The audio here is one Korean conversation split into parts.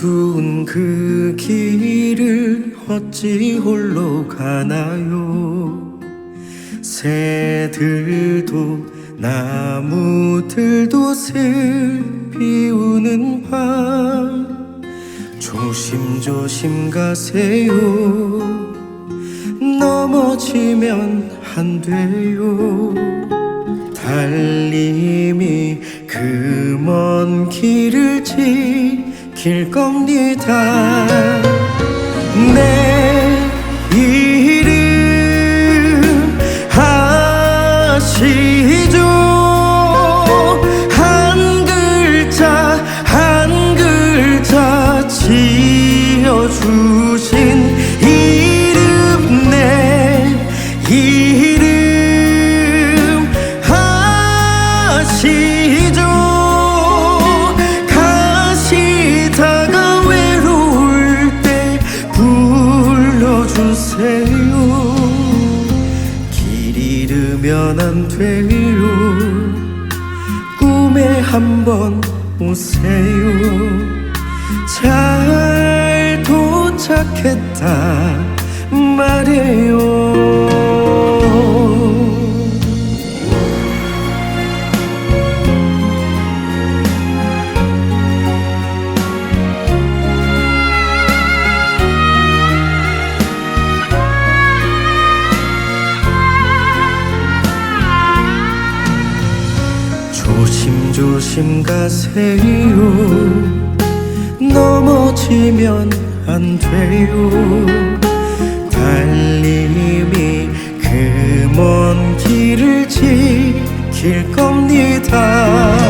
어두운 그 길을 어찌 홀로 가나요? 새들도 나무들도 슬피 우는 밤. 조심조심 가세요. 넘어지면 안 돼요. 달림이 그 먼 길을 지킬 겁니다. 내 안 돼요 꿈에 한번 오세요. 잘 도착했다 말해요 조심조심 가세요. 넘어지면 안 돼요. 달림이 그 먼 길을 지킬 겁니다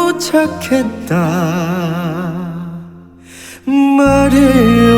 말해요